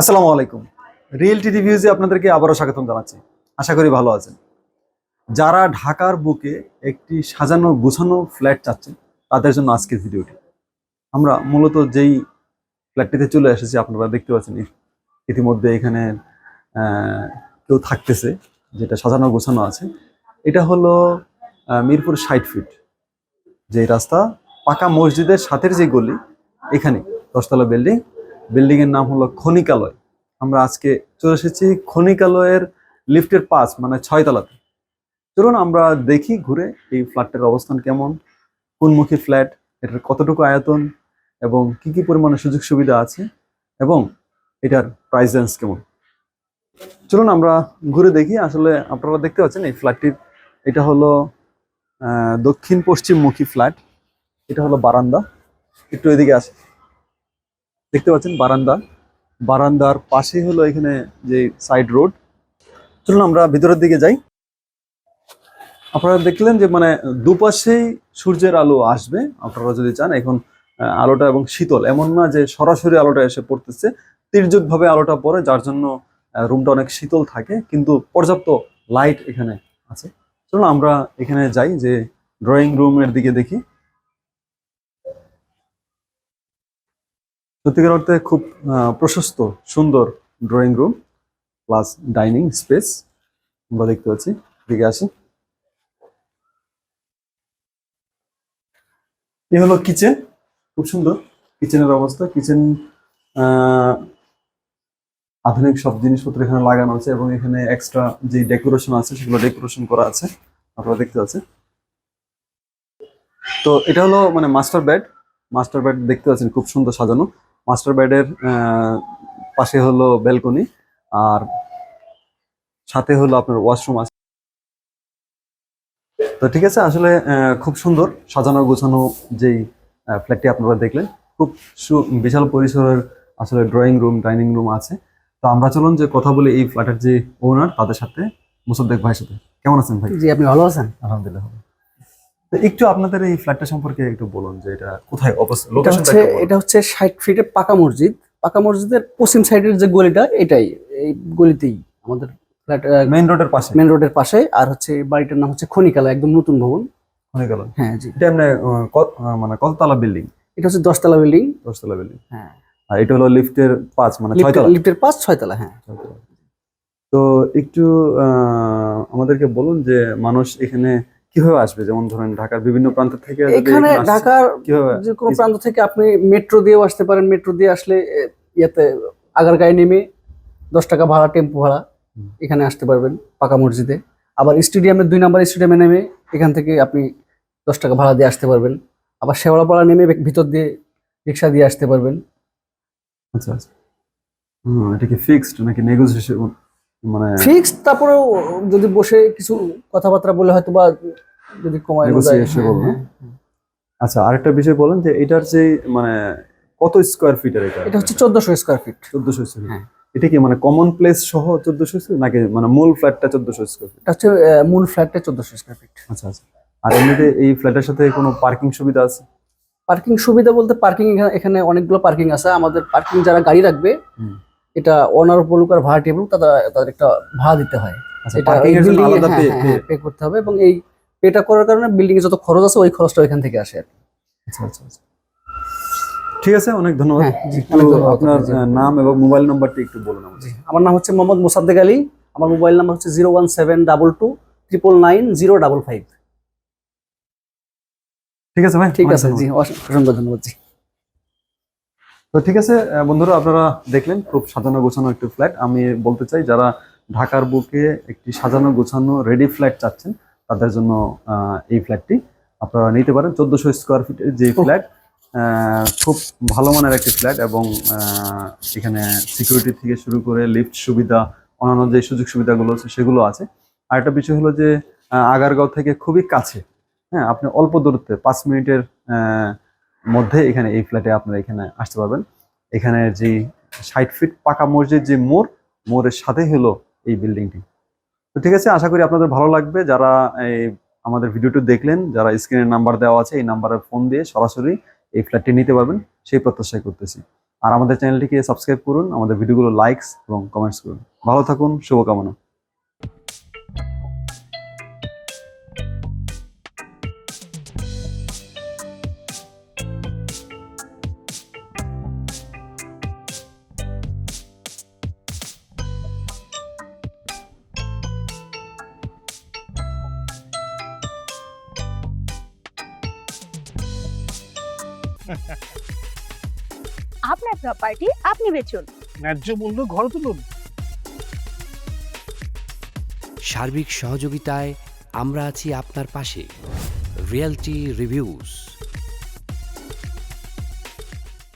আসসালামু আলাইকুম। রিয়েলটি রিভিউজে আপনাদেরকে আবারও স্বাগতম জানাচ্ছি। আশা করি ভালো আছেন। যারা ঢাকার বুকে একটি সাজানো গুছানো ফ্ল্যাট চাচ্ছেন, তাদের জন্য আজকের ভিডিওটি। আমরা মূলত যেই ফ্ল্যাটটিতে চলে এসেছি, আপনারা দেখতে পাচ্ছেন ইতিমধ্যে এখানে কেউ থাকতেছে, যেটা সাজানো গোছানো আছে। এটা হলো মিরপুর ষাট ফিট যে রাস্তা, পাকা মসজিদের সাথের যে গলি, এখানে দশতলা বিল্ডিং বিল্ডিং এর নাম হলো খনিকালয়। আমরা আজকে চলে এসেছি খনিকালয়ের লিফটের পাঁচ মানে ছয় তলাতে চলুন আমরা দেখি ঘুরে এই ফ্ল্যাটটার অবস্থান কেমন, কোনমুখী ফ্ল্যাট, এটার কতটুকু আয়তন, এবং কি কি পরিমাণে সুযোগ সুবিধা আছে, এবং এটার প্রাইস রেঞ্জ কেমন। চলুন আমরা ঘুরে দেখি, আসলে আপনারা দেখতে পাচ্ছেন এই ফ্ল্যাটটির, এটা হলো দক্ষিণ পশ্চিমমুখী ফ্ল্যাট, এটা হলো বারান্দা। একটু এদিকে আছে দেখতে পাচ্ছেন বারান্দা। বারান্দার পাশেই হলো এখানে যে সাইড রোড চলুন আমরা ভিতরের দিকে যাই। আপনারা দেখলেন যে মানে দুপাশেই সূর্যের আলো আসবে। আপনারা যদি চান এখন আলোটা এবং শীতল, এমন না যে সরাসরি আলোটা এসে পড়তেছে। তির্যক ভাবে আলোটা পড়ে, যার জন্য রুমটা অনেক শীতল থাকে, কিন্তু পর্যাপ্ত লাইট এখানে আছে। চলুন আমরা এখানে যাই, যে ড্রয়িং রুমের দিকে দেখি। সত্যিকার অর্থে খুব প্রশস্ত, সুন্দর drawing room plus dining space আমরা দেখতে পাচ্ছি। দিকে আসি। এ হলো কিচেন খুব সুন্দর। কিচেনের অবস্থা। কিচেন আধুনিক সব জিনিসপত্র এখানে লাগানো আছে এবং এখানে এক্সট্রা যে ডেকোরেশন আছে সেগুলো ডেকোরেশন করা আছে। আপনারা দেখতে পাচ্ছেন। তো এটা হলো মানে মাস্টার বেড মাস্টার বেড দেখতে পাচ্ছেন, খুব সুন্দর সাজানো। মাস্টার বেডের পাশে হলো ব্যালকনি আর সাথে হলো আপনার ওয়াশরুম আছে। তো ঠিক আছে আসলে খুব সুন্দর সাজানো গোছানো যেই ফ্ল্যাটটি আপনারা দেখলেন খুব সু- বিশাল পরিসরের আসলে ড্রয়িং রুম ডাইনিং রুম আছে। তো আমরা চলুন যে কথা বলি এই ফ্ল্যাটের যে ওনার তাদের সাথে মুসদ্দেক ভাইয়ের সাথে। কেমন আছেন ভাই? জি আপনি ভালো আছেন? আলহামদুলিল্লাহ। একটু আপনাদের এই ফ্ল্যাটটা সম্পর্কে একটু বলুন যে এটা কোথায় অবস্থিত এটা লোকেশনটা হচ্ছে এটা হচ্ছে ষাট ফিটের পাকা মসজিদ। পাকা মসজিদের পশ্চিম সাইডের যে গলিটা এটাই এই গলিতেই আমাদের ফ্ল্যাট মেইন রোডের পাশে? মেইন রোডের পাশে। আর হচ্ছে বাড়িটার নাম হচ্ছে খনিকালা একদম নতুন ভবন। হয়ে গেল হ্যাঁ জি। এটা আহ, মানে কততলা বিল্ডিং এটা হচ্ছে দশতলা বিল্ডিং দশতলা বিল্ডিং হ্যাঁ। আর এটা হলো লিফটের পাঁচ মানে ছয়তলা? লিফটের পাঁচ ছয়তলা হ্যাঁ। ছয়তলা। তো একটু আহ, আমাদেরকে বলুন যে মানুষ এখানে কীভাবে আসবে? যেমন ধরেন ঢাকার বিভিন্ন প্রান্ত থেকে এখানে ঢাকার যে কোনো প্রান্ত থেকে আপনি মেট্রো দিয়েও আসতে পারেন। মেট্রো দিয়ে আসলে ইয়েতে আগারগাঁয়ে নেমে দশ টাকা ভাড়া টেম্পো ভাড়া এখানে আসতে পারবেন পাকা মসজিদে। আবার স্টেডিয়ামের দুই নাম্বার স্টেডিয়ামে নেমে এখান থেকে আপনি দশ টাকা ভাড়া দিয়ে আসতে পারবেন। আবার শেওড়াপাড়া নেমে ভিতর দিয়ে রিক্সা দিয়ে আসতে পারবেন। আচ্ছা আচ্ছা। এটা কি ফিক্সড নাকি নেগোসিয়েশন মানে ফিক্সড তারপরেও যদি বসে কিছু কথাবার্তা বলে হয়তো বা যদি কমায় যায় Negotiation হ্যাঁ, বলব, হ্যাঁ। আচ্ছা আরেকটা বিষয় বলেন যে এটার যে মানে কত স্কোয়ার ফিটের এটা? এটা হচ্ছে চোদ্দশো স্কোয়ার ফিট চোদ্দশো স্কোয়ার হ্যাঁ। এটা কি মানে কমন প্লেস সহ চোদ্দশো স্কোয়ার নাকি মানে মূল ফ্ল্যাটটা চোদ্দশো স্কোয়ার ফিট এটা হচ্ছে মূল ফ্ল্যাটটা চোদ্দশো স্কোয়ার ফিট আচ্ছা আচ্ছা। আর এমনিতে এই ফ্ল্যাটের সাথে কোনো পার্কিং সুবিধা আছে? পার্কিং সুবিধা বলতে পার্কিং এখানে অনেকগুলো পার্কিং আছে। আমাদের পার্কিং যারা গাড়ি রাখবে এটা অনার বলুক আর ভাড়া টেবুক তাদের একটা ভাড়া দিতে হয়। আচ্ছা এটা পে করতে হবে এবং এই পেটা করার কারণে বিল্ডিং এ যত খরচ আছে ওই খরচটা এখান থেকে আসে আচ্ছা আচ্ছা আচ্ছা। ঠিক আছে অনেক ধন্যবাদ। হ্যাঁ, আপনার নাম এবং মোবাইল নাম্বারটি একটু বলুন আমার নাম হচ্ছে মোহাম্মদ মোসাদ্দেক আলী। আমার মোবাইল নাম্বার হচ্ছে zero one seven double two triple nine zero double five. ঠিক আছে ভাই ঠিক আছে। জি অসংখ্য ধন্যবাদ জি। তো ঠিক আছে বন্ধুরা আপনারা দেখলেন খুব সাজানো গোছানো একটি ফ্ল্যাট আমি বলতে চাই যারা ঢাকার বুকে একটি সাজানো গোছানো রেডি ফ্ল্যাট চাচ্ছেন তাদের জন্য এই ফ্ল্যাটটি আপনারা নিতে পারেন। চোদ্দশো স্কোয়ার ফিটের যে ফ্ল্যাট খুব ভালো মানের একটি ফ্ল্যাট এবং এখানে সিকিউরিটি থেকে শুরু করে লিফট সুবিধা অন্যান্য যে সুযোগ সুবিধাগুলো আছে সেগুলো আছে। আর একটা বিষয় হলো যে আগারগাঁও থেকে খুবই কাছে হ্যাঁ আপনি অল্প দূরত্বে পাঁচ মিনিটের মধ্যে এখানে এই ফ্ল্যাটে আপনারা এখানে আসতে পারবেন। এখানে যে ষাট ফিট পাকা মসজিদ যে মোড় মোড়ের সাথে হলো এই বিল্ডিংটি তো ঠিক আছে, আশা করি আপনাদের ভালো লাগবে। যারা এই আমাদের ভিডিওটি দেখলেন, যারা স্ক্রিনের নাম্বার দেওয়া আছে, এই নাম্বারে ফোন দিয়ে সরাসরি এই ফ্ল্যাটটি নিতে পারবেন, সেই প্রত্যাশাই করতেছি। আর আমাদের চ্যানেলটিকে সাবস্ক্রাইব করুন, আমাদের ভিডিওগুলো লাইকস এবং কমেন্টস করুন। ভালো থাকুন, শুভকামনা। আপনার প্রপার্টি আপনি বেচুন। ন্যায্য মূল্য ঘর তুলুন। সার্বিক সহযোগিতায় আমরা আছি আপনার পাশে। Realty reviews